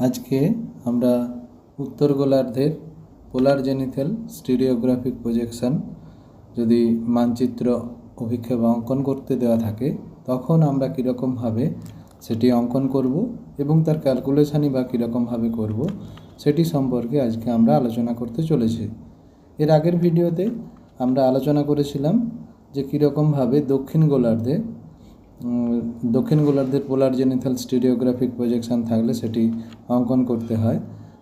আজকে আমরা উত্তর গোলার্ধের পোলার জেনিথেল স্টিরিওগ্রাফিক প্রজেকশন যদি মানচিত্র অভিক্ষেপ অঙ্কন করতে দেওয়া থাকে, তখন আমরা কীরকমভাবে সেটি অঙ্কন করব এবং তার ক্যালকুলেশানই বা কীরকমভাবে করব, সেটি সম্পর্কে আজকে আমরা আলোচনা করতে চলেছি। এর আগের ভিডিওতে আমরা আলোচনা করেছিলাম যে কীরকমভাবে দক্ষিণ গোলার্ধে দক্ষিণ গোলার্ধের পোলার জেনিথাল স্টিরিওগ্রাফিক প্রজেকশন থাকলে সেটি অঙ্কন করতে হয়।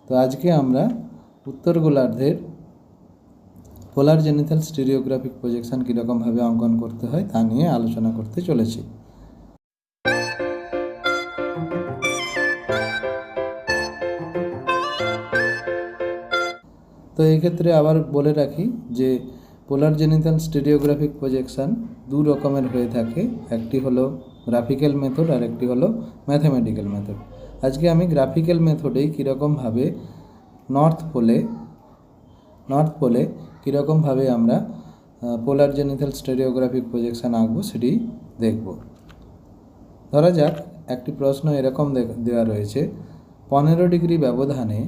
তো আজকে আমরা উত্তর গোলার্ধের পোলার জেনিথাল স্টিরিওগ্রাফিক প্রজেকশন কীরকমভাবে অঙ্কন করতে হয় তা নিয়ে আলোচনা করতে চলেছি। তো এই ক্ষেত্রে আবার বলে রাখি যে পোলার জেনিথাল স্টেরিওগ্রাফিক প্রজেকশন দু রকমের হয়ে থাকে। একটি হলো গ্রাফিক্যাল মেথড আর একটি হলো ম্যাথামেটিক্যাল মেথড। আজকে আমি গ্রাফিক্যাল মেথডেই কীরকমভাবে নর্থ পোলে নর্থ পোলে কীরকমভাবে আমরা পোলার জেনিথাল স্টেরিওগ্রাফিক প্রজেকশন আঁকবো সেটি দেখব। ধরা যাক একটি প্রশ্ন এরকম দেওয়া রয়েছে। পনেরো ডিগ্রি ব্যবধানে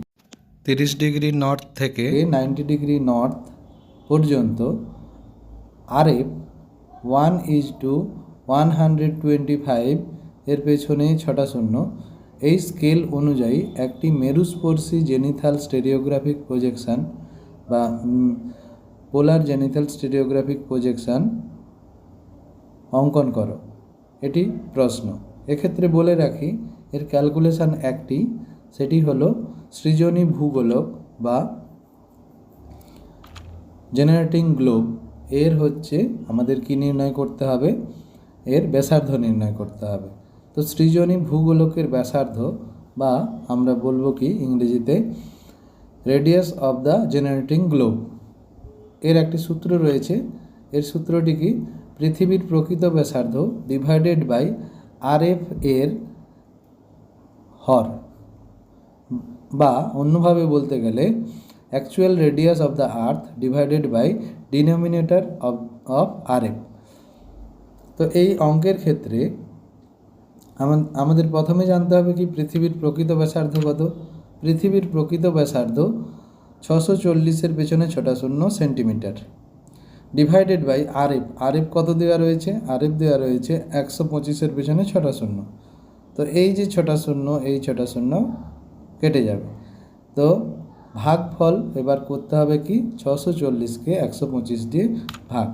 তিরিশ ডিগ্রি নর্থ থেকে নাইনটি ডিগ্রি নর্থ পর্যন্ত RF one is to one hundred twenty five এর পেছনে ছটা শূন্য। এই স্কেল অনুযায়ী একটি মেরুস্পর্শী জেনিথাল স্টেরিওগ্রাফিক প্রজেকশন বা পোলার জেনিথাল স্টেরিওগ্রাফিক প্রজেকশন অঙ্কন করো। এটি প্রশ্ন। এক্ষেত্রে বলে রাখি, এর ক্যালকুলেশান একটি, সেটি হলো সৃজনী ভূগোলক বা জেনারেটিং গ্লোব এর হচ্ছে আমাদের কি নির্ণয় করতে হবে, এর ব্যাসার্ধ নির্ণয় করতে হবে। তো সৃজনী ভূগোলকের ব্যাসার্ধ বা আমরা বলব কি ইংরেজিতে radius of the generating globe এর একটি সূত্র রয়েছে, এর সূত্রটি কি? পৃথিবীর প্রকৃত ব্যাসার্ধ ডিভাইডেড বাই আর এফ এর হর। বা অন্যভাবে বলতে গেলে radius of the earth divided by denominator of of R F তো এই অঙ্কের ক্ষেত্রে আমা- আমাদের প্রথমে জানতে হবে কি পৃথিবীর প্রকৃত ব্যাসার্ধ কত? পৃথিবীর প্রকৃত ব্যাসার্ধ ছশো চল্লিশের পেছনে ছটা শূন্য centimetre. Divided by RF RF কত দেওয়া রয়েছে? আরএফ দেওয়া রয়েছে একশো পঁচিশের পেছনে ছটা শূন্য। তো এই যে ছটা শূন্য, এই ছটা শূন্য কেটে যাবে। তো ভাগফল এবার করতে হবে কি? ছশো চল্লিশকে একশো পঁচিশ দিয়ে ভাগ।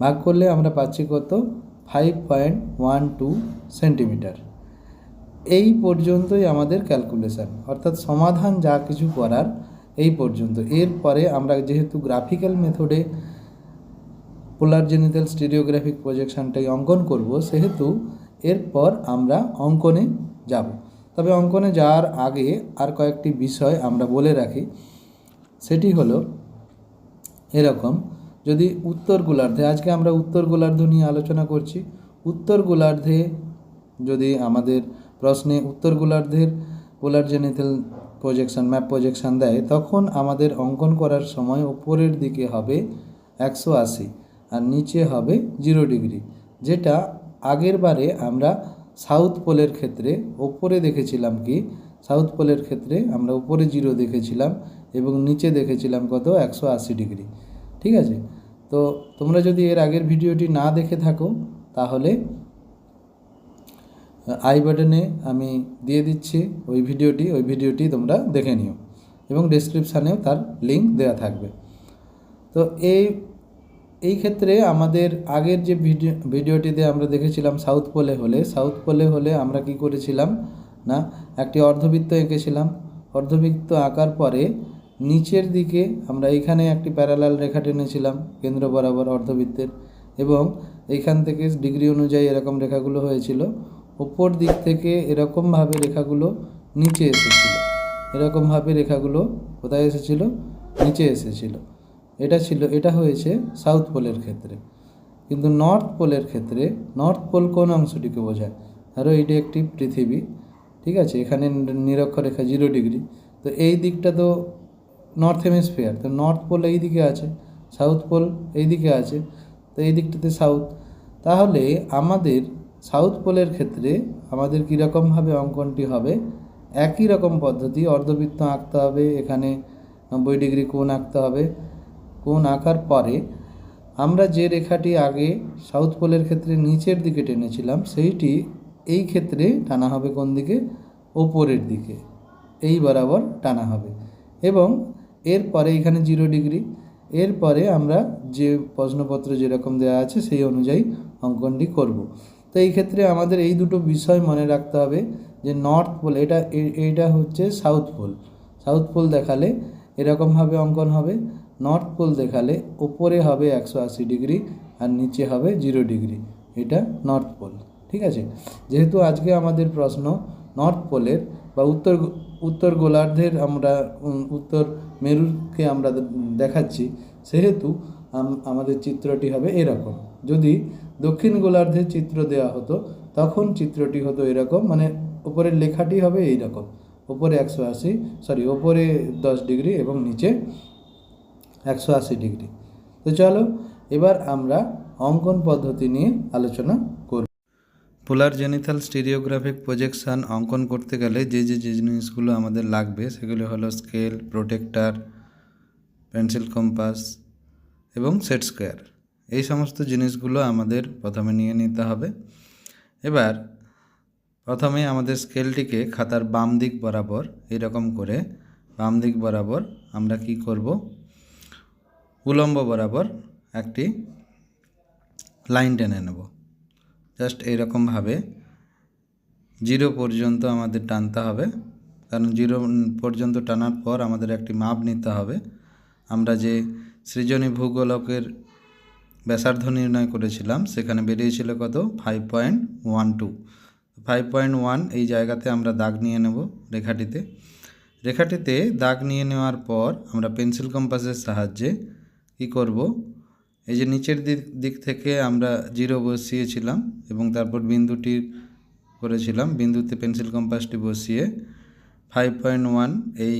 ভাগ করলে আমরা পাচ্ছি কত? Five point one two centimetre. এই পর্যন্তই আমাদের ক্যালকুলেশন। অর্থাৎ সমাধান যা কিছু করার এই পর্যন্ত। এরপরে আমরা যেহেতু গ্রাফিক্যাল মেথডে পোলার জেনিটাল স্টিরিওগ্রাফিক প্রজেকশনটাই অঙ্কন করব, সেহেতু এরপর আমরা অঙ্কনে যাব। তবে অঙ্কনে যাওয়ার আগে আর কয়েকটি বিষয় আমরা বলে রাখি। সেটি হলো, এরকম, যদি উত্তর গোলার্ধে, আজকে আমরা উত্তর গোলার্ধ নিয়ে আলোচনা করছি। উত্তর গোলার্ধে যদি আমাদের প্রশ্নে উত্তর গোলার্ধের polar zenithal projection, map projection দেয়, তখন আমাদের অঙ্কন করার সময় উপরের দিকে হবে একশো আশি আর নিচে হবে জিরো ডিগ্রি, যেটা আগের বারে আমরা সাউথ পোলের ক্ষেত্রে ওপরে দেখেছিলাম কি? সাউথ পোলের ক্ষেত্রে আমরা উপরে জিরো দেখেছিলাম এবং নিচে দেখেছিলাম কত? একশো আশি ডিগ্রি। ঠিক আছে? তো তোমরা যদি এর আগের ভিডিওটি না দেখে থাকো, তাহলে আই বাটনে আমি দিয়ে দিচ্ছি ওই ভিডিওটি ওই ভিডিওটি তোমরা দেখে নিও এবং ডেসক্রিপশানেও তার লিঙ্ক দেওয়া থাকবে। তো এই এই ক্ষেত্রে আমাদের আগের যে ভিডিও ভিডিওটিতে আমরা দেখেছিলাম সাউথ পোলে হলে, সাউথ পোলে হলে আমরা কি করেছিলাম না, একটি অর্ধবৃত্ত এঁকেছিলাম। অর্ধবৃত্ত আঁকার পরে নিচের দিকে আমরা এইখানে একটি প্যারালাল রেখা টেনেছিলাম, কেন্দ্র বরাবর অর্ধবৃত্তের। এবং এইখান থেকে ডিগ্রি অনুযায়ী এরকম রেখাগুলো হয়েছিল। ওপর দিক থেকে এরকমভাবে রেখাগুলো নিচে এসেছিল। এরকমভাবে রেখাগুলো কোথায় এসেছিল? নিচে এসেছিল। এটা ছিল, এটা হয়েছে সাউথ পোলের ক্ষেত্রে। কিন্তু নর্থ পোলের ক্ষেত্রে, নর্থ পোল কোন অংশটিকে বোঝায়? ধরো এটি একটি পৃথিবী, ঠিক আছে? এখানে নিরক্ষরেখা জিরো ডিগ্রি তো এই দিকটা তো নর্থ হেমিসফিয়ার তো নর্থ পোল এই দিকে আছে সাউথ পোল এই দিকে আছে, তো এই দিকটাতে সাউথ তাহলে আমাদের সাউথ পোলের ক্ষেত্রে আমাদের কীরকমভাবে অঙ্কনটি হবে? একই রকম পদ্ধতি, অর্ধবৃত্ত আঁকতে হবে, এখানে নব্বই ডিগ্রি কোণ আঁকতে হবে। কোণ আঁকার পরে আমরা যে রেখাটি আগে সাউথ পোলের ক্ষেত্রে নিচের দিকে টেনেছিলাম, সেইটি এই ক্ষেত্রে টানা হবে কোন দিকে? ওপরের দিকে। এই বরাবর টানা হবে। এবং এরপরে এখানে জিরো ডিগ্রি। এরপরে আমরা যে প্রশ্নপত্র যেরকম দেওয়া আছে, সেই অনুযায়ী অঙ্কনটি করব। তো এই ক্ষেত্রে আমাদের এই দুটো বিষয় মনে রাখতে হবে যে নর্থ পোল, এটা এইটা হচ্ছে সাউথ পোল। সাউথ পোল দেখালে এরকমভাবে অঙ্কন হবে। নর্থ পোল দেখালে ওপরে হবে একশো আশি ডিগ্রি আর নিচে হবে জিরো ডিগ্রি। এটা নর্থ পোল ঠিক আছে? যেহেতু আজকে আমাদের প্রশ্ন নর্থ পোলের বা উত্তর উত্তর গোলার্ধের আমরা উত্তর মেরুকে আমরা দেখাচ্ছি, সেহেতু আম- আমাদের চিত্রটি হবে এরকম। যদি দক্ষিণ গোলার্ধের চিত্র দেওয়া হতো, তখন চিত্রটি হতো এরকম মানে উপরের লেখাটি হবে এই রকম উপরে একশো আশি সরি ওপরে দশ ডিগ্রি এবং নিচে একশো আশি ডিগ্রি। তো চলো, এবার আমরা অঙ্কন পদ্ধতি নিয়ে আলোচনা করব পোলার জেনিথাল স্টিরিওগ্রাফিক প্রজেকশন অঙ্কন করতে গেলে যে যে জিনিসগুলো আমাদের লাগবে, সেগুলো হলো স্কেল প্রোটেক্টার পেন্সিল কম্পাস এবং সেট স্কোয়ার এই সমস্ত জিনিসগুলো আমাদের প্রথমে নিয়ে নিতে হবে। এবার প্রথমে আমাদের স্কেলটিকে খাতার বাম দিক বরাবর এরকম করে বাম দিক বরাবর আমরা কি করব? উলম্ব বরাবর একটি লাইন টেনে নেব। জাস্ট এইরকমভাবে জিরো পর্যন্ত আমাদের টানতে হবে। কারণ জিরো পর্যন্ত টানার পর আমাদের একটি মাপ নিতে হবে। আমরা যে সৃজনী ভূগোলকের ব্যাসার্ধ নির্ণয় করেছিলাম, সেখানে বেরিয়েছিল কত? Five point one two five point one এই জায়গাতে আমরা দাগ নিয়ে নেব রেখাটিতে। রেখাটিতে দাগ নিয়ে নেওয়ার পর আমরা পেন্সিল কম্পাসের সাহায্যে কি করব। এই যে নিচের দিক দিক থেকে আমরা জিরো বসিয়েছিলাম এবং তারপর বিন্দুটি করেছিলাম। বিন্দুতে পেন্সিল কম্পাসটি বসিয়ে ফাইভ পয়েন্ট ওয়ান এই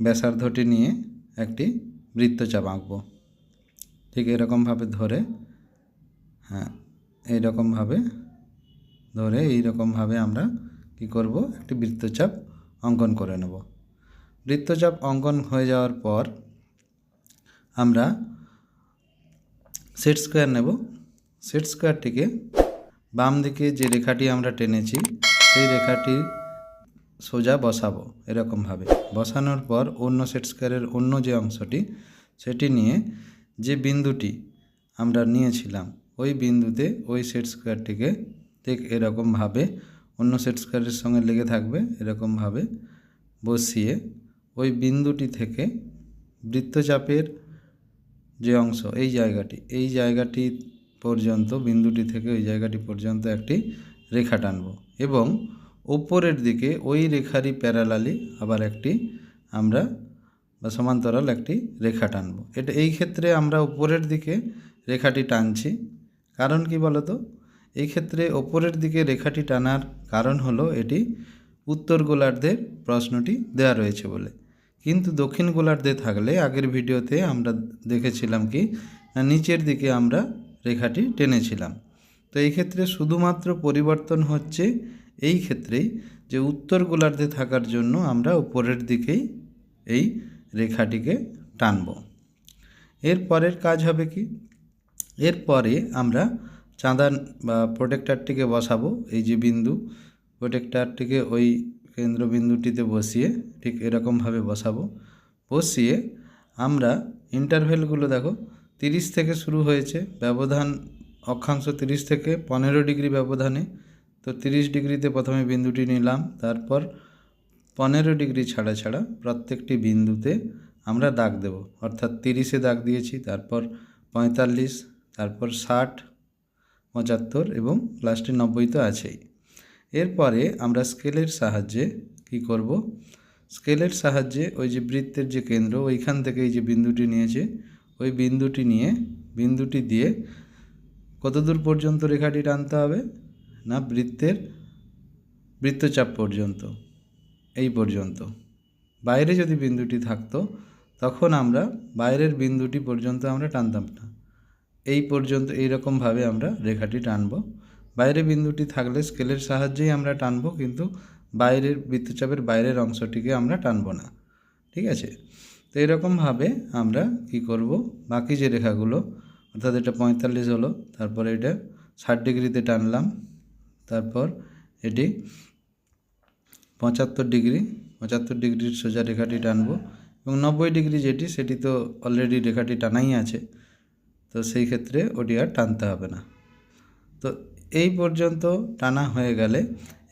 ব্যাসার্ধটি নিয়ে একটি বৃত্তচাপ আঁকবো। ঠিক এরকমভাবে ধরে হ্যাঁ এইরকমভাবে ধরে এইরকমভাবে আমরা কি করব? একটি বৃত্তচাপ অঙ্কন করে নেব। বৃত্তচাপ অঙ্কন হয়ে যাওয়ার পর আমরা সেট স্কোয়ার নেব। সেট স্কোয়ারটিকে বাম দিকে যে রেখাটি আমরা টেনেছি, সেই রেখাটি সোজা বসাবো এরকমভাবে। বসানোর পর অন্য সেট স্কোয়ারের অন্য যে অংশটি, সেটি নিয়ে যে বিন্দুটি আমরা নিয়েছিলাম, ওই বিন্দুতে ওই সেট স্কোয়ারটিকে ঠিক এরকমভাবে অন্য সেট স্কোয়ারের সঙ্গে লেগে থাকবে, এরকমভাবে বসিয়ে ওই বিন্দুটি থেকে বৃত্তচাপের যে অংশ, এই জায়গাটি এই জায়গাটি পর্যন্ত, বিন্দুটি থেকে ওই জায়গাটি পর্যন্ত একটি রেখা টানব এবং ওপরের দিকে ওই রেখারই প্যারালালি আবার একটি আমরা বা সমান্তরাল একটি রেখা টানব। এটা, এই ক্ষেত্রে আমরা উপরের দিকে রেখাটি টানছি। কারণ কি বলতো? এই ক্ষেত্রে ওপরের দিকে রেখাটি টানার কারণ হলো এটি উত্তর গোলার্ধের প্রশ্নটি দেওয়া রয়েছে বলে। কিন্তু দক্ষিণ গোলার্ধে থাকলে আগের ভিডিওতে আমরা দেখেছিলাম কি, নিচের দিকে আমরা রেখাটি টেনেছিলাম। তো এই ক্ষেত্রে শুধুমাত্র পরিবর্তন হচ্ছে এই ক্ষেত্রেই যে উত্তর গোলার্ধে থাকার জন্য আমরা উপরের দিকেই এই রেখাটিকে টানব। এর পরের কাজ হবে কি এরপরে আমরা চাঁদা বা প্রোটেক্টারটিকে বসাবো, এই যে বিন্দু প্রোটেক্টারটিকে ওই কেন্দ্রবিন্দুটিতে বসিয়ে ঠিক এরকমভাবে বসাবো। বসিয়ে আমরা ইন্টারভেলগুলো দেখো, তিরিশ থেকে শুরু হয়েছে, ব্যবধান অক্ষাংশ তিরিশ থেকে পনেরো ডিগ্রি ব্যবধানে, তো তিরিশ ডিগ্রিতে প্রথমে বিন্দুটি নিলাম, তারপর পনেরো ডিগ্রি ছাড়া ছাড়া প্রত্যেকটি বিন্দুতে আমরা দাগ দেব, অর্থাৎ তিরিশে দাগ দিয়েছি, তারপর পঁয়তাল্লিশ, তারপর ষাট, পঁচাত্তর এবং লাস্টে নব্বই তো আছেই। এরপরে আমরা স্কেলের সাহায্যে কি করব? স্কেলের সাহায্যে ওই যে বৃত্তের যে কেন্দ্র, ওইখান থেকে এই যে বিন্দুটি নিয়েছে, ওই বিন্দুটি নিয়ে, বিন্দুটি দিয়ে কত দূর পর্যন্ত রেখাটি টানতে হবে? না বৃত্তের বৃত্তচাপ পর্যন্ত, এই পর্যন্ত। বাইরে যদি বিন্দুটি থাকতো, তখন আমরা বাইরের বিন্দুটি পর্যন্ত আমরা টানতাম না। এই পর্যন্ত এইরকমভাবে আমরা রেখাটি টানব। বাইরে বিন্দুটি থাকলে স্কেলের সাহায্যেই আমরা টানব, কিন্তু বাইরের বৃত্তচাপের বাইরের অংশটিকে আমরা টানব না। ঠিক আছে? তো এরকমভাবে আমরা কি করব? বাকি যে রেখাগুলো, অর্থাৎ এটা পঁয়তাল্লিশ হলো, তারপরে এটা ষাট ডিগ্রিতে টানলাম, তারপর এটি পঁচাত্তর ডিগ্রি, পঁচাত্তর ডিগ্রির সোজা রেখাটি টানবো, এবং নব্বই ডিগ্রি যেটি, সেটি তো অলরেডি রেখাটি টানাই আছে, তো সেই ক্ষেত্রে ওটি আর টানতে হবে না। তো এই পর্যন্ত টানা হয়ে গেলে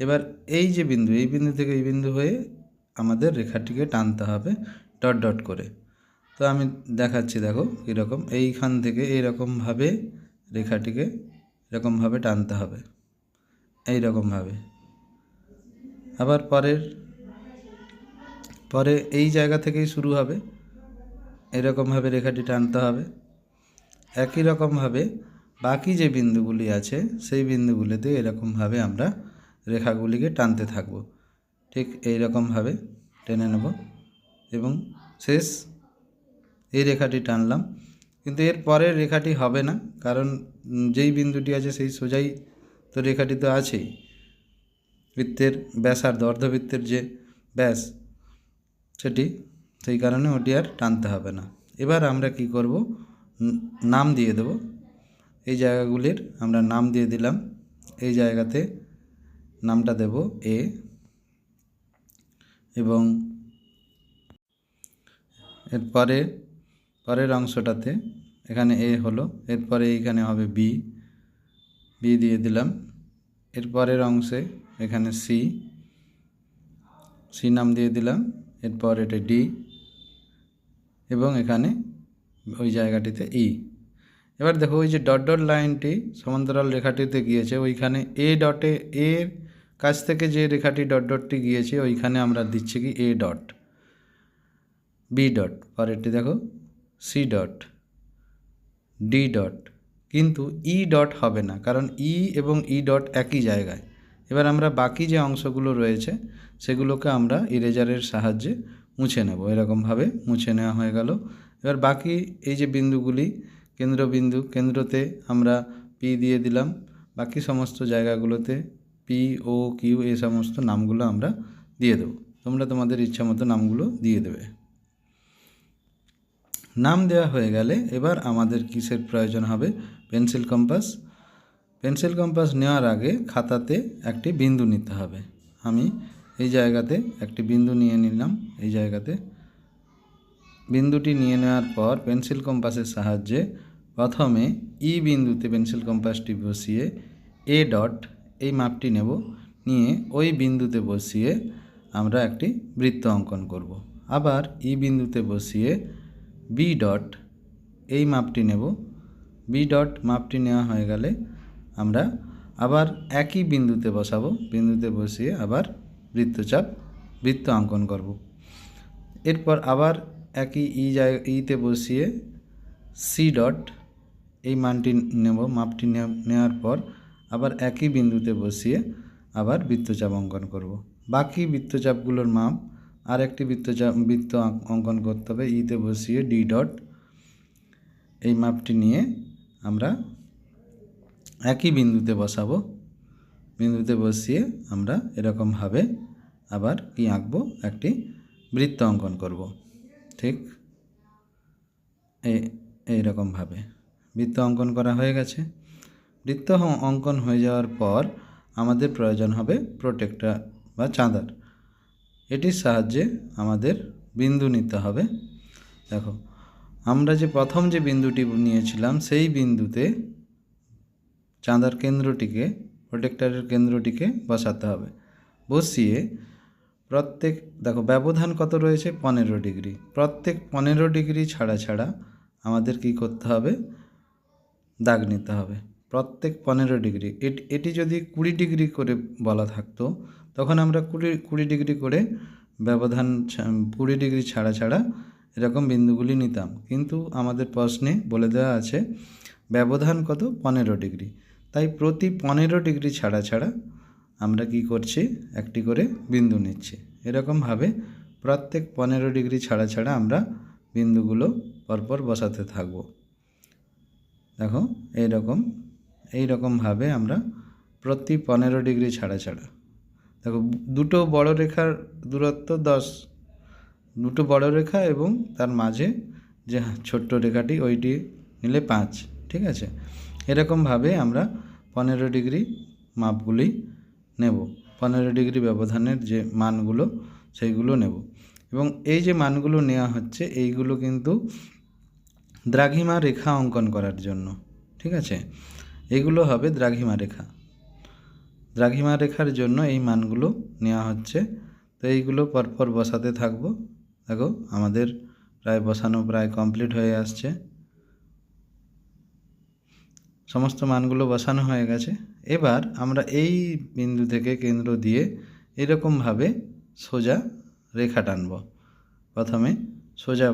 এবার এই যে বিন্দু, এই বিন্দু থেকে এই বিন্দু হয়ে আমাদের রেখাটিকে টানতে হবে ডট ডট করে। তো আমি দেখাচ্ছি, দেখো কীরকম, এইখান থেকে এইরকমভাবে রেখাটিকে এরকমভাবে টানতে হবে এই রকমভাবে আবার পরের, পরে এই জায়গা থেকেই শুরু হবে, এরকমভাবে রেখাটি টানতে হবে একই রকমভাবে বাকি যে বিন্দুগুলি আছে, সেই বিন্দুগুলিতে এরকমভাবে আমরা রেখাগুলিকে টানতে থাকব। ঠিক এই রকমভাবে টেনে নেব এবং শেষ এই রেখাটি টানলাম। কিন্তু এর পরের রেখাটি হবে না, কারণ যেই বিন্দুটি আছে সেই সোজাই তো রেখাটি তো আছেই। বৃত্তের ব্যাসার্ধ, অর্ধবৃত্তের যে ব্যাস সেটি, সেই কারণে ওটি আর টানতে হবে না। এবার আমরা কি করব? নাম দিয়ে দেব। এই জায়গাগুলির আমরা নাম দিয়ে দিলাম। এই জায়গাতে নামটা দেব এ এবং এরপরে পরের অংশটাতে এখানে এ হলো এরপরে এইখানে হবে বি বি দিয়ে দিলাম। এরপরের অংশে এখানে সি সি নাম দিয়ে দিলাম। এরপর এটা ডি এবং এখানে ওই জায়গাটিতে ই এবার দেখো ওই যে ডট ডট লাইনটি সমান্তরাল রেখাটিতে গিয়েছে, ওইখানে এ ডটে এর কাছ থেকে যে রেখাটি ডট ডটটি গিয়েছে, ওইখানে আমরা দিচ্ছি কি এ ডট বি ডট পরেরটি দেখো সি ডট ডি ডট কিন্তু ই ডট হবে না, কারণ ই এবং ই ডট একই জায়গায়। এবার আমরা বাকি যে অংশগুলো রয়েছে, সেগুলোকে আমরা ইরেজারের সাহায্যে মুছে নেব। এরকমভাবে মুছে নেওয়া হয়ে গেল। এবার বাকি এই যে বিন্দুগুলি কেন্দ্রবিন্দু কেন্দ্রতে আমরা পি দিয়ে দিলাম। বাকি সমস্ত জায়গাগুলোতে পি ও কিউ এই সমস্ত নামগুলো আমরা দিয়ে দেবো। তোমরা তোমাদের ইচ্ছা মতো নামগুলো দিয়ে দেবে। নাম দেওয়া হয়ে গেলে এবার আমাদের কিসের প্রয়োজন হবে? Pencil compass. পেন্সিল কম্পাস নেওয়ার আগে খাতাতে একটি বিন্দু নিতে হবে। আমি এই জায়গাতে একটি বিন্দু নিয়ে নিলাম। এই জায়গাতে বিন্দুটি নিয়ে নেওয়ার পর পেন্সিল কম্পাসের সাহায্যে প্রথমে ই বিন্দুতে পেন্সিল কম্পাসটি বসিয়ে এ ডট এই মাপটি নেব। নিয়ে ওই বিন্দুতে বসিয়ে আমরা একটি বৃত্ত অঙ্কন করব। আবার ই বিন্দুতে বসিয়ে বি ডট এই মাপটি নেব। বি ডট মাপটি নেওয়া হয়ে গেলে আমরা আবার একই বিন্দুতে বসাবো। বিন্দুতে বসিয়ে আবার বৃত্তচাপ, বৃত্ত অঙ্কন করব। এরপর আবার একই ই জায়গা ইতে বসিয়ে সি ডট এই মানটি নেব, মাপটি নেও- নেওয়ার পর আবার একই বিন্দুতে বসিয়ে আবার বৃত্তচাপ অঙ্কন করব। বাকি বৃত্তচাপগুলোর মাপ আর একটি বৃত্তচাপ, বৃত্ত অঙ্কন করতে হবে। ইতে বসিয়ে ডি ডট এই মাপটি নিয়ে আমরা একই বিন্দুতে বসাবো। বিন্দুতে বসিয়ে আমরা এরকমভাবে আবার কি আঁকবো? একটি বৃত্ত অঙ্কন করব। ঠিক? এই এইরকমভাবে বৃত্ত অঙ্কন করা হয়ে গেছে। বৃত্ত অঙ্কন হয়ে যাওয়ার পর আমাদের প্রয়োজন হবে প্রোটেক্টর বা চাঁদার। এটির সাহায্যে আমাদের বিন্দু নিতে হবে। দেখো, আমরা যে প্রথম যে বিন্দুটি নিয়েছিলাম, সেই বিন্দুতে চাঁদার কেন্দ্রটিকে প্রোটেক্টরের কেন্দ্রটিকে বসাতে হবে। বসিয়ে প্রত্যেক, দেখো ব্যবধান কত রয়েছে? পনেরো ডিগ্রি। প্রত্যেক পনেরো ডিগ্রি ছাড়া ছাড়া আমাদের কি করতে হবে? দাগ নিতে হবে। প্রত্যেক পনেরো ডিগ্রি। এটি এটি যদি কুড়ি ডিগ্রি করে বলা থাকতো, তখন আমরা কুড়ি কুড়ি ডিগ্রি করে ব্যবধান কুড়ি ডিগ্রি ছাড়া ছাড়া এরকম বিন্দুগুলি নিতাম। কিন্তু আমাদের প্রশ্নে বলে দেওয়া আছে, ব্যবধান কত? পনেরো ডিগ্রি। তাই প্রতি পনেরো ডিগ্রি ছাড়া ছাড়া আমরা কি করছি? একটি করে বিন্দু নিচ্ছি। এরকমভাবে প্রত্যেক পনেরো ডিগ্রি ছাড়া ছাড়া আমরা বিন্দুগুলো পরপর বসাতে থাকব। দেখো, এইরকম এই রকমভাবে আমরা প্রতি পনেরো ডিগ্রি ছাড়া ছাড়া। দেখো, দুটো বড় রেখার দূরত্ব দশ। দুটো বড় রেখা এবং তার মাঝে যে ছোট্ট রেখাটি ওইটি নিলে পাঁচ, ঠিক আছে? এরকমভাবে আমরা পনেরো ডিগ্রি মাপগুলি নেব। পনেরো ডিগ্রি ব্যবধানের যে মানগুলো, সেইগুলো নেব। এবং এই যে মানগুলো নেওয়া হচ্ছে, এইগুলো কিন্তু দ্রাঘিমা রেখা অঙ্কন করার জন্য, ঠিক আছে? এগুলো হবে দ্রাঘিমা রেখা। দ্রাঘিমা রেখার জন্য এই মানগুলো নেওয়া হচ্ছে। তো এইগুলো পরপর বসাতে থাকব। দেখো, আমাদের প্রায় বসানো প্রায় কমপ্লিট হয়ে আসছে। সমস্ত মানগুলো বসানো হয়ে গেছে। এবার আমরা এই বিন্দু থেকে কেন্দ্র দিয়ে এরকমভাবে সোজা রেখা টানব। প্রথমে সোজা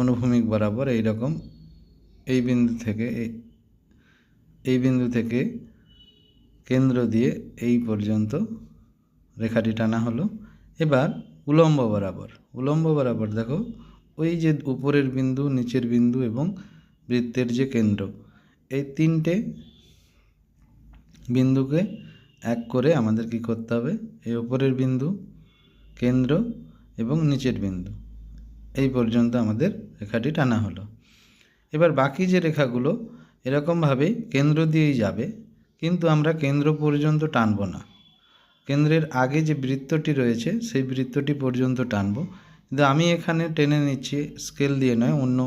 অনুভূমিক বরাবর এই রকম এই বিন্দু থেকে এই বিন্দু থেকে কেন্দ্র দিয়ে এই পর্যন্ত রেখাটি টানা হলো। এবার উলম্ব বরাবর উলম্ব বরাবর দেখো, ওই যে উপরের বিন্দু, নিচের বিন্দু এবং বৃত্তের যে কেন্দ্র এই তিনটে বিন্দুকে এক করে আমাদের কি করতে হবে? এই উপরের বিন্দু, কেন্দ্র এবং নিচের বিন্দু। এই পর্যন্ত আমাদের রেখাটি টানা হলো। এবার বাকি যে রেখাগুলো এরকমভাবেই কেন্দ্র দিয়েই যাবে, কিন্তু আমরা কেন্দ্র পর্যন্ত টানবো না। কেন্দ্রের আগে যে বৃত্তটি রয়েছে, সেই বৃত্তটি পর্যন্ত টানবো। কিন্তু আমি এখানে টেনে নিচ্ছি, স্কেল দিয়ে নয়, অন্য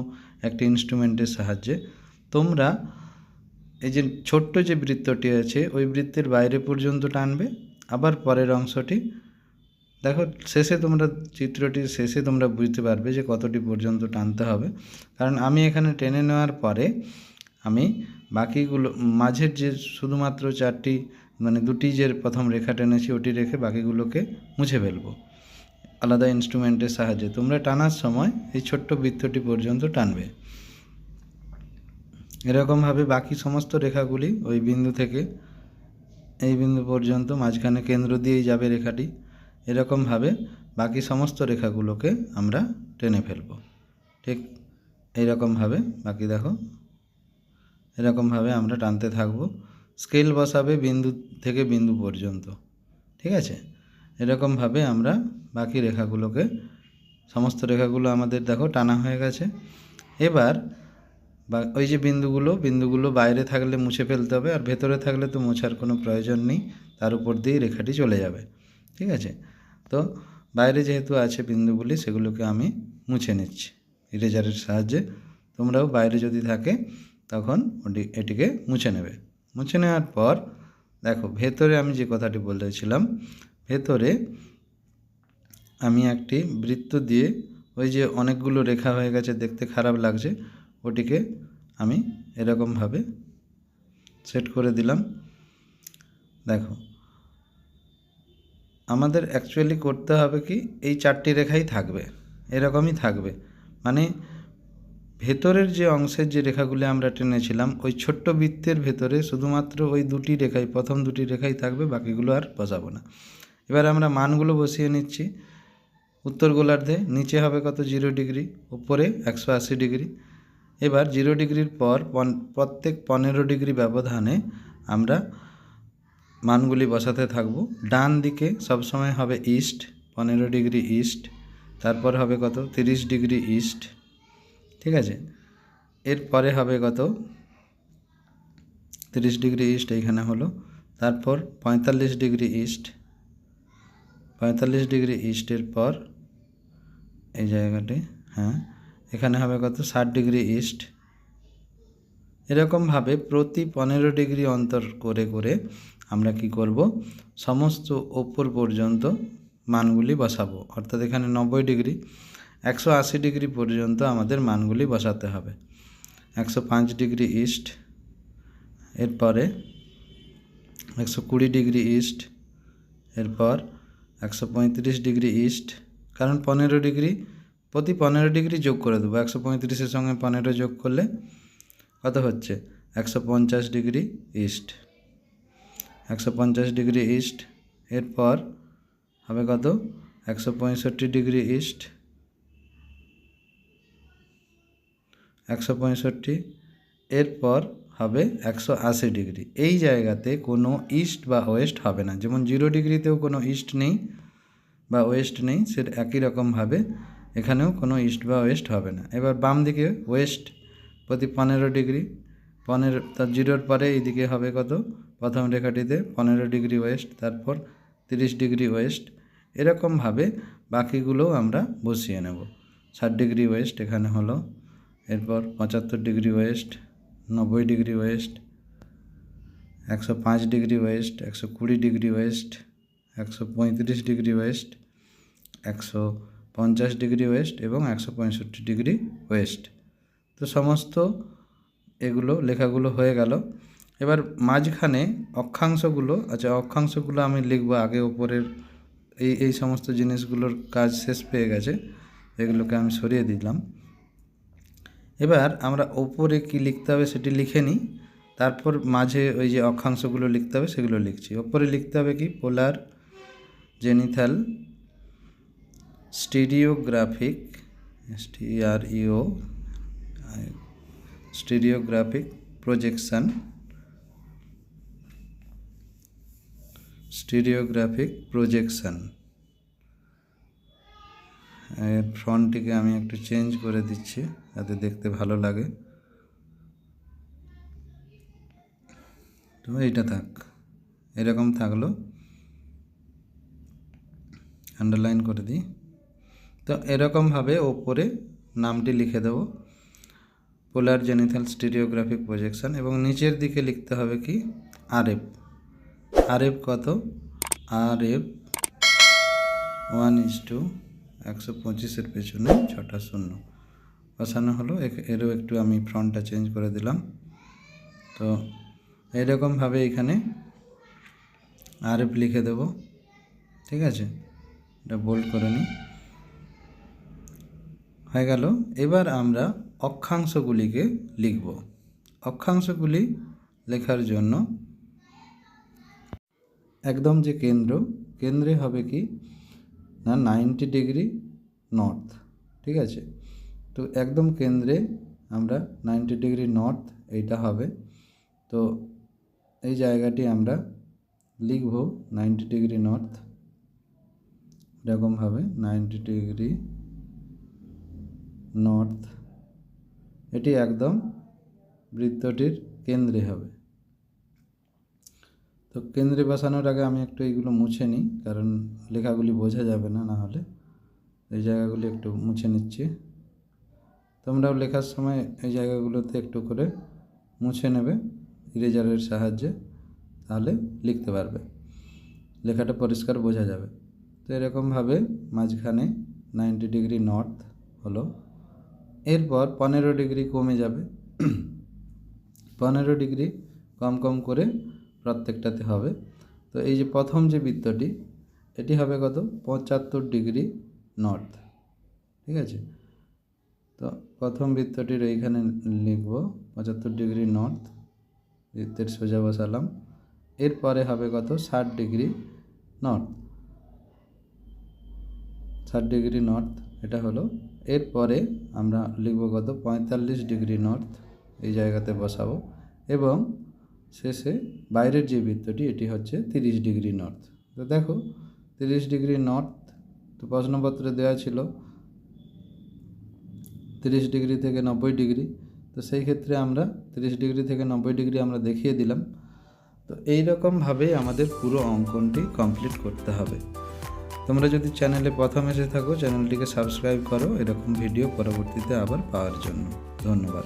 একটি ইনস্ট্রুমেন্টের সাহায্যে। তোমরা এই যে ছোট্ট যে বৃত্তটি আছে, ওই বৃত্তের বাইরে পর্যন্ত টানবে, আবার পরের অংশটি। দেখো, শেষে তোমরা চিত্রটির শেষে তোমরা বুঝতে পারবে যে কতটি পর্যন্ত টানতে হবে। কারণ আমি এখানে টেনে নেওয়ার পরে আমি বাকিগুলো, মাঝের যে শুধুমাত্র চারটি মানে দুটি যে প্রথম রেখা টেনেছি, ওটি রেখে বাকিগুলোকে মুছে ফেলব। আলাদা ইনস্ট্রুমেন্টের সাহায্যে। তোমরা টানার সময় এই ছোট্ট বৃত্তটি পর্যন্ত টানবে। এরকমভাবে বাকি সমস্ত রেখাগুলি ওই বিন্দু থেকে এই বিন্দু পর্যন্ত মাঝখানে কেন্দ্র দিয়েই যাবে রেখাটি। এরকমভাবে বাকি সমস্ত রেখাগুলোকে আমরা টেনে ফেলব। ঠিক এইরকমভাবে, বাকি দেখো। এরকমভাবে আমরা টানতে থাকব। স্কেল বসাবে বিন্দু থেকে বিন্দু পর্যন্ত। ঠিক আছে? এরকমভাবে আমরা বাকি রেখাগুলোকে, সমস্ত রেখাগুলো আমাদের দেখো টানা হয়ে গেছে। এবার বা ওই যে বিন্দুগুলো বিন্দুগুলো বাইরে থাকলে মুছে ফেলতে হবে আর ভেতরে থাকলে তো মোছার কোনো প্রয়োজন নেই, তার উপর দিয়েই রেখাটি চলে যাবে, ঠিক আছে? তো বাইরে যেহেতু আছে বিন্দুগুলি, সেগুলোকে আমি মুছে নিচ্ছি ইরেজারের সাহায্যে। তোমরাও বাইরে যদি থাকে, তখন ওটি, এটিকে মুছে নেবে। মুছে নেওয়ার পর, দেখো, ভেতরে আমি যে কথাটি বলেছিলাম, ভেতরে আমি একটি বৃত্ত দিয়ে ওই যে অনেকগুলো রেখা হয়ে গেছে, দেখতে খারাপ লাগছে ওটিকে আমি এরকমভাবে সেট করে দিলাম। দেখো, আমাদের অ্যাকচুয়ালি করতে হবে কি, এই চারটি রেখাই থাকবে, এরকমই থাকবে। মানে ভেতরের যে অংশের যে রেখাগুলি আমরা টেনেছিলাম, ওই ছোট্ট বৃত্তের ভেতরে শুধুমাত্র ওই দুটি রেখাই, প্রথম দুটি রেখাই থাকবে, বাকিগুলো আর বসাবো না। এবার আমরা মানগুলো বসিয়ে নিচ্ছি। উত্তর গোলার্ধে, নিচে হবে কত? জিরো ডিগ্রি, উপরে একশো আশি ডিগ্রি। এবার জিরো ডিগ্রির পর প্রত্যেক পনেরো ডিগ্রি ব্যবধানে আমরা মানগুলি বসাতে থাকব। ডান দিকে সবসময় হবে ইস্ট, পনেরো ডিগ্রি ইস্ট, তারপর হবে কত? তিরিশ ডিগ্রি ইস্ট, ঠিক আছে? এরপরে হবে কত? তিরিশ ডিগ্রি ইস্ট এইখানে হলো, তারপর পঁয়তাল্লিশ ডিগ্রি ইস্ট, পঁয়তাল্লিশ ডিগ্রি ইস্টের পর এই জায়গাটি হ্যাঁ এখানে হবে কত? ষাট ডিগ্রি ইস্ট। এরকমভাবে প্রতি পনেরো ডিগ্রি অন্তর করে করে আমরা কি করব? সমস্ত ওপর পর্যন্ত মানগুলি বসাবো। অর্থাৎ এখানে নব্বই ডিগ্রি, একশো আশি ডিগ্রি পর্যন্ত আমাদের মানগুলি বসাতে হবে। একশো পাঁচ ডিগ্রি ইস্ট, এরপরে একশো কুড়ি ডিগ্রি ইস্ট, এরপর একশো পঁয়ত্রিশ ডিগ্রি ইস্ট। কারণ পনেরো ডিগ্রি প্রতি পনেরো ডিগ্রি যোগ করে দেবো। একশো পঁয়ত্রিশের সঙ্গে পনেরো যোগ করলে কত হচ্ছে? একশো পঞ্চাশ ডিগ্রি ইস্ট। একশো পঞ্চাশ ডিগ্রি ইস্ট, এরপর হবে কত? একশো পঁয়ষট্টি ডিগ্রি ইস্ট। একশো পঁয়ষট্টি, এরপর হবে একশো আশি ডিগ্রি। এই জায়গাতে কোনো ইস্ট বা ওয়েস্ট হবে না। যেমন জিরো ডিগ্রিতেও কোনো ইস্ট নেই বা ওয়েস্ট নেই সে একই রকমভাবে এখানেও কোনো ইস্ট বা ওয়েস্ট হবে না। এবার বাম দিকে ওয়েস্ট, প্রতি পনেরো ডিগ্রি, পনেরো, তার জিরোর পরে এইদিকে হবে কত? প্রথম রেখাটিতে পনেরো ডিগ্রি ওয়েস্ট, তারপর তিরিশ ডিগ্রি ওয়েস্ট। এরকমভাবে বাকিগুলোও আমরা বসিয়ে নেব। ষাট ডিগ্রি ওয়েস্ট এখানে হলো, এরপর পঁচাত্তর ডিগ্রি ওয়েস্ট, নব্বই ডিগ্রি ওয়েস্ট, একশো পাঁচ ডিগ্রি ওয়েস্ট, একশো কুড়ি ডিগ্রি ওয়েস্ট, একশো পঁয়ত্রিশ ডিগ্রি ওয়েস্ট, একশো পঞ্চাশ ডিগ্রি ওয়েস্ট এবং একশো পঁয়ষট্টি ডিগ্রি ওয়েস্ট। তো সমস্ত এগুলো লেখাগুলো হয়ে গেল। এবার মাঝখানে অক্ষাংশগুলো আচ্ছা অক্ষাংশগুলো আমি লিখব আগে ওপরের এই এই সমস্ত জিনিসগুলোর কাজ শেষ পেয়ে গেছে, এগুলোকে আমি সরিয়ে দিলাম। এবার আমরা ওপরে কি লিখতে হবে সেটি লিখে নিই, তারপর মাঝে ওই যে অক্ষাংশগুলো লিখতে হবে সেগুলো লিখছি। ওপরে লিখতে হবে কি? Polar zenithal stereographic S T R E O stereographic projection stereographic projection. এর ফ্রন্টটিকে আমি একটু চেঞ্জ করে দিচ্ছি, যাতে দেখতে ভালো লাগে। তো এইটা থাক, এরকম থাকল। আন্ডারলাইন করে দিই। তো এরকমভাবে ওপরে নামটি লিখে দেব। পোলার জেনিথাল স্টিরিওগ্রাফিক প্রজেকশন এবং নিচের দিকে লিখতে হবে কি? আরএফ আরএফ কত? আরএফ ওয়ান ইস টু একশো পঁচিশের পেছনে ছটা শূন্য। বসানো হলো। এরও একটু আমি ফ্রন্টটা চেঞ্জ করে দিলাম। তো এরকমভাবে এখানে আরএফ লিখে দেব। ঠিক আছে? এটা বোল্ড করে নিই হয়ে গেল। এবার আমরা অক্ষাংশগুলিকে লিখব। অক্ষাংশগুলি লেখার জন্য একদম যে কেন্দ্র, কেন্দ্রে হবে কি? না নাইনটি ডিগ্রি নর্থ ঠিক আছে? তো একদম কেন্দ্রে আমরা নাইনটি ডিগ্রি নর্থ এইটা হবে। তো এই জায়গাটি আমরা লিখব নাইনটি ডিগ্রি নর্থ এরকমভাবে নাইনটি ডিগ্রি নর্থ। এটি একদম বৃত্তটির কেন্দ্রে হবে। তো কেন্দ্রে বসানোর আগে আমি একটু এইগুলো মুছে নিই, কারণ লেখাগুলি বোঝা যাবে না না হলে এই জায়গাগুলি একটু মুছে নিচ্ছি। তোমরাও লেখার সময় এই জায়গাগুলোতে একটু করে মুছে নেবে, ইরেজারের সাহায্যে, তাহলে লিখতে পারবে। লেখাটা পরিষ্কার বোঝা যাবে। তো এরকমভাবে মাঝখানে নাইনটি ডিগ্রি নর্থ হলো। এরপর পনেরো ডিগ্রি কমে যাবে। পনেরো ডিগ্রি কম কম করে প্রত্যেকটাতে হবে। তো এই যে প্রথম যে বৃত্তটি, এটি হবে কত? পঁচাত্তর ডিগ্রি নর্থ। ঠিক আছে? তো প্রথম বৃত্তটির এইখানে লিখব, পঁচাত্তর ডিগ্রি নর্থ, বৃত্তের সোজা বসালাম। এরপরে হবে কত? ষাট ডিগ্রি নর্থ। ষাট ডিগ্রি নর্থ, এটা হলো এরপরে আমরা লিখব কত? পঁয়তাল্লিশ ডিগ্রি নর্থ এই জায়গাতে বসাবো এবং শেষে বাইরের যে বৃত্তটি, এটি হচ্ছে তিরিশ ডিগ্রি নর্থ। তো দেখো, তিরিশ ডিগ্রি নর্থ তো প্রশ্নপত্রে দেওয়া ছিল তিরিশ ডিগ্রি থেকে নব্বই ডিগ্রি। তো সেই ক্ষেত্রে আমরা তিরিশ ডিগ্রি থেকে নব্বই ডিগ্রি আমরা দেখিয়ে দিলাম। তো এই রকমভাবে আমাদের পুরো অঙ্কনটি কমপ্লিট করতে হবে। তোমরা যদি চ্যানেলে প্রথম এসে থাকো, চ্যানেলটিকে সাবস্ক্রাইব করো। এরকম ভিডিও পরবর্তীতে আবার পাওয়ার জন্য। ধন্যবাদ।